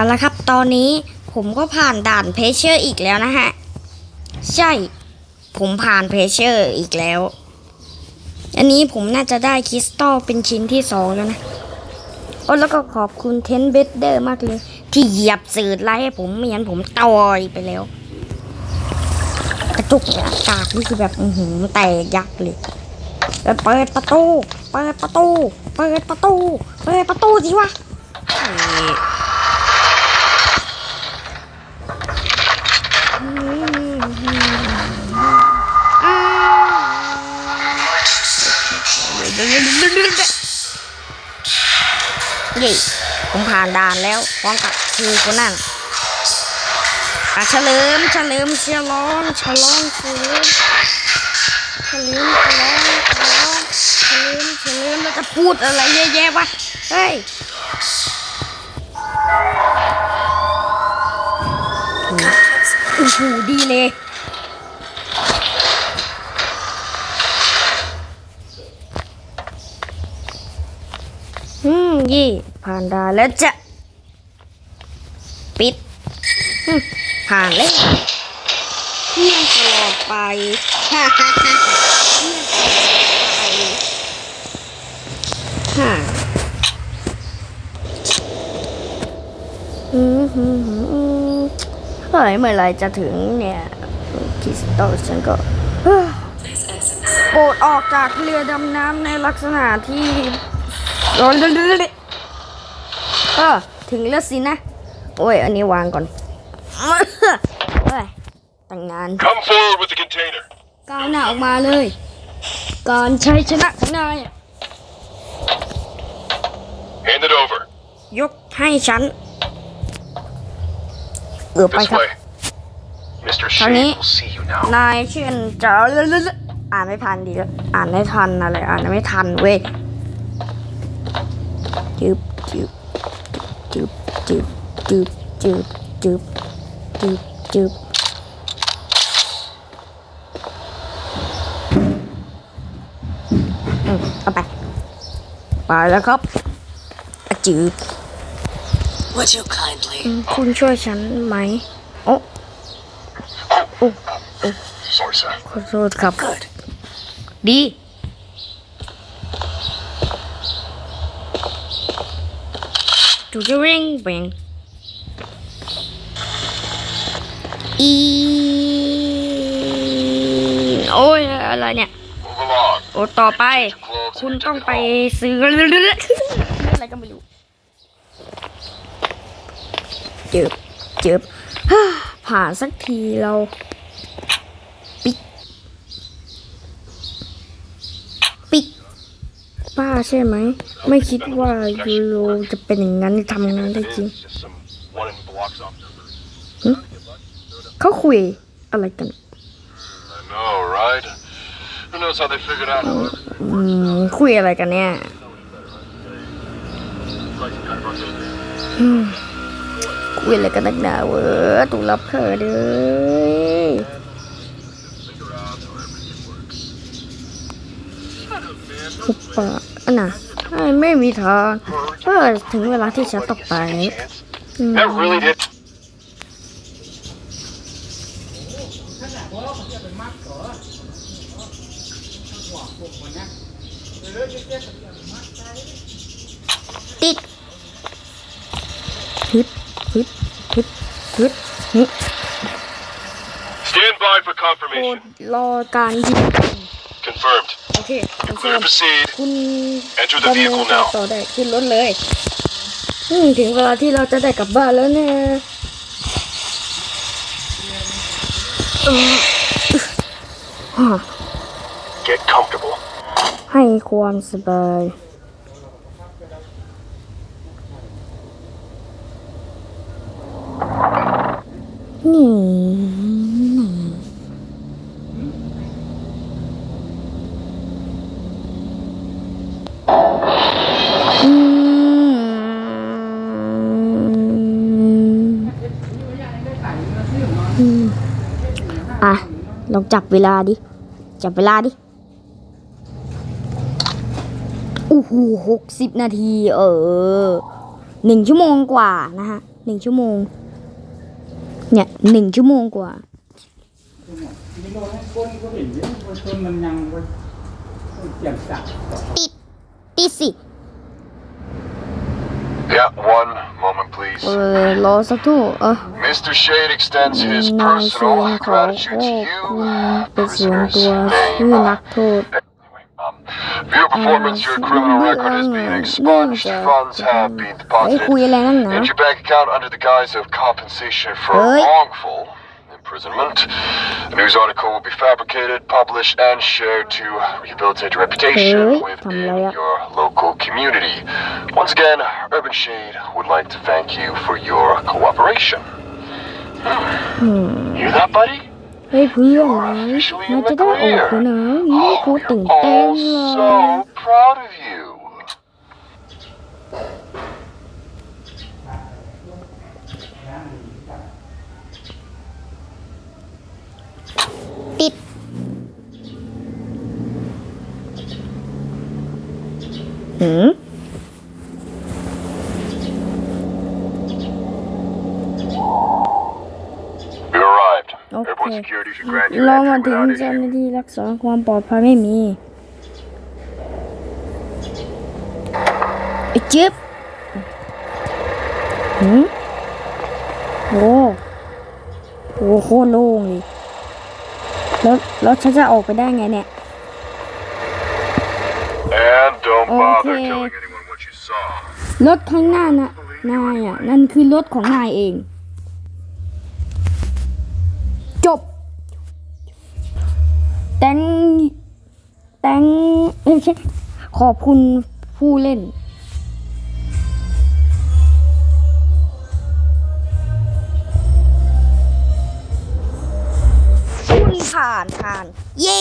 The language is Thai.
เอาละครับ ตอนนี้ผมก็ผ่านด่านเพเชอร์อีกแล้วนะฮะ ใช่ ผมผ่านเพเชอร์อีกแล้ว อันนี้ผมน่าจะได้คริสตัลเป็นชิ้นที่สองแล้วนะโอ้แล้วก็ขอบคุณเทนเบดเดอร์มากเลย ที่เหยียบสื่อไล่ให้ผมไม่งั้นผมตอยไปแล้ว กระจุกอากาศนี่คือแบบอือหือแตกยักเลยเปิดประตู เปิดประตู เปิดประตู เปิดประตูสิวะ เย่ผมผ่านด่านแล้วพร้อมกับคือคนนั้นอะเฉลิมเฉลิมเฉลองฉลองเฉลิมเฉลิมฉลองฉลองเฉลิมเฉลิมแล้วจะพูดอะไรเยอะแยะวะเฮ้ยโอ้โหดีเลยอืม ยี่ผ่านด่านแล้วจะ ปิดผ่านเลยเที่ยงตลอดไปฮ่าฮ่าฮ่าเที่ยงตลอดไปฮ่าอืมฮึมอืมเฮ้ยเมื่อไรจะถึงเนี่ยคริสตัลฉันก็โปรดออกจากเรือดำน้ำในลักษณะที่โอ้ยเอ อถึงแล้วสินะ โอ้ย อันนี้วางก่อนเฮ้ยตั้งนาน Come forward with the container. ก้าวหน้าออกมาเลย การใช้ชนะของนายอะ Hand it over. ยกให้ฉัน เออไป This ครับ way. Mr. Honey. Shane will see you now. นายเช่นจะอ่านไม่ทันดีแล้ว อ่านไม่ทันอะไร อ่านไม่ทันเว้ยจึบจึบ จึบจึบจึบจึบจึบจึบจึบอืมเอาไปไปแล้วครับอะจืด Would you kindly? คุณช่วยฉันไหม โอ้ Sorry, sir. ขอโทษครับ Good. ดี จูจูริงเบงอีโอ้ยอะไรเนี่ย โอ้ต่อไป คุณต้องไปซื้ออะไรก็ไม่รู้เจ็บเจ็บผ่านสักทีเรา ปิก ปิก ป้าใช่ไหม ไม่คิดว่ายูโรจะเป็นอย่างนั้นทำงานได้จริง Just some one in blocks off number. เขาคุยอะไรกัน I know, right? Who knows how they figured out how อืมคุยอะไรกันเนี่ยอืมคุยอะไรกันนักหนาเว้ยตุรับเธอเด้อหุบปาก อันน่ะไอ้ไม่มีทางเออถึงเวลาที่ฉันต้องไปอืม That really did. ติดฮึดฮึดฮึดฮึดฮึด Stand by for โปรด confirmation. รอการยิง Confirmed. โอเคโอเค Clear to proceed. คุณ Enter the ดำเนิน vehicle การ now. ต่อได้ขึ้นรถเลยอืมถึงเวลาที่เราจะได้กลับบ้านแล้วเนี่ยอืมอะ Get comfortable. ให้ความสบายนี่ องจับเวลาดิ จับเวลาดิโอ้โหหกสิบนาที เออหนึ่งชั่วโมงกว่านะฮะหนึ่งชั่วโมง เนี่ยหนึ่งชั่วโมงกว่าติดติดสิ Yeah, one moment, please. Mr. Shade extends his personal gratitude to you, uh, prisoners. Name. Um, your performance, your criminal record has been expunged. Funds have been deposited into your bank account under the guise of compensation for wrongful imprisonment. The news article will be fabricated, published, and shared to rehabilitate your reputation Hey, within Tamlaya. your local community. Once again, Urban Shade would like to thank you for your cooperation. Hear that, buddy? เฮ้ยเพื่อนนายนายจะได้ออกแล้วนะยี่กู Oh, ตื่น we're เต้น all เลย so proud of you. หืม You arrived. Okay. Airport security should grant you เรามา entry ถึง without เจ้าห issue. น้าที่รักษาความปลอดภัยไม่มีไอ้จิ๊บหืมโอ้โหโคตรโล่งเลยแล้วแล้วฉันจะออกไปได้ไงเนี่ย And don't bother Okay. telling anyone what you saw. รถข้างหน้านะนายอะ นั่นคือรถของนายเอง จบ แตงแตงเอ้ยไม่ใช่ขอบคุณผู้เล่นคุณผ่านผ่าน เย้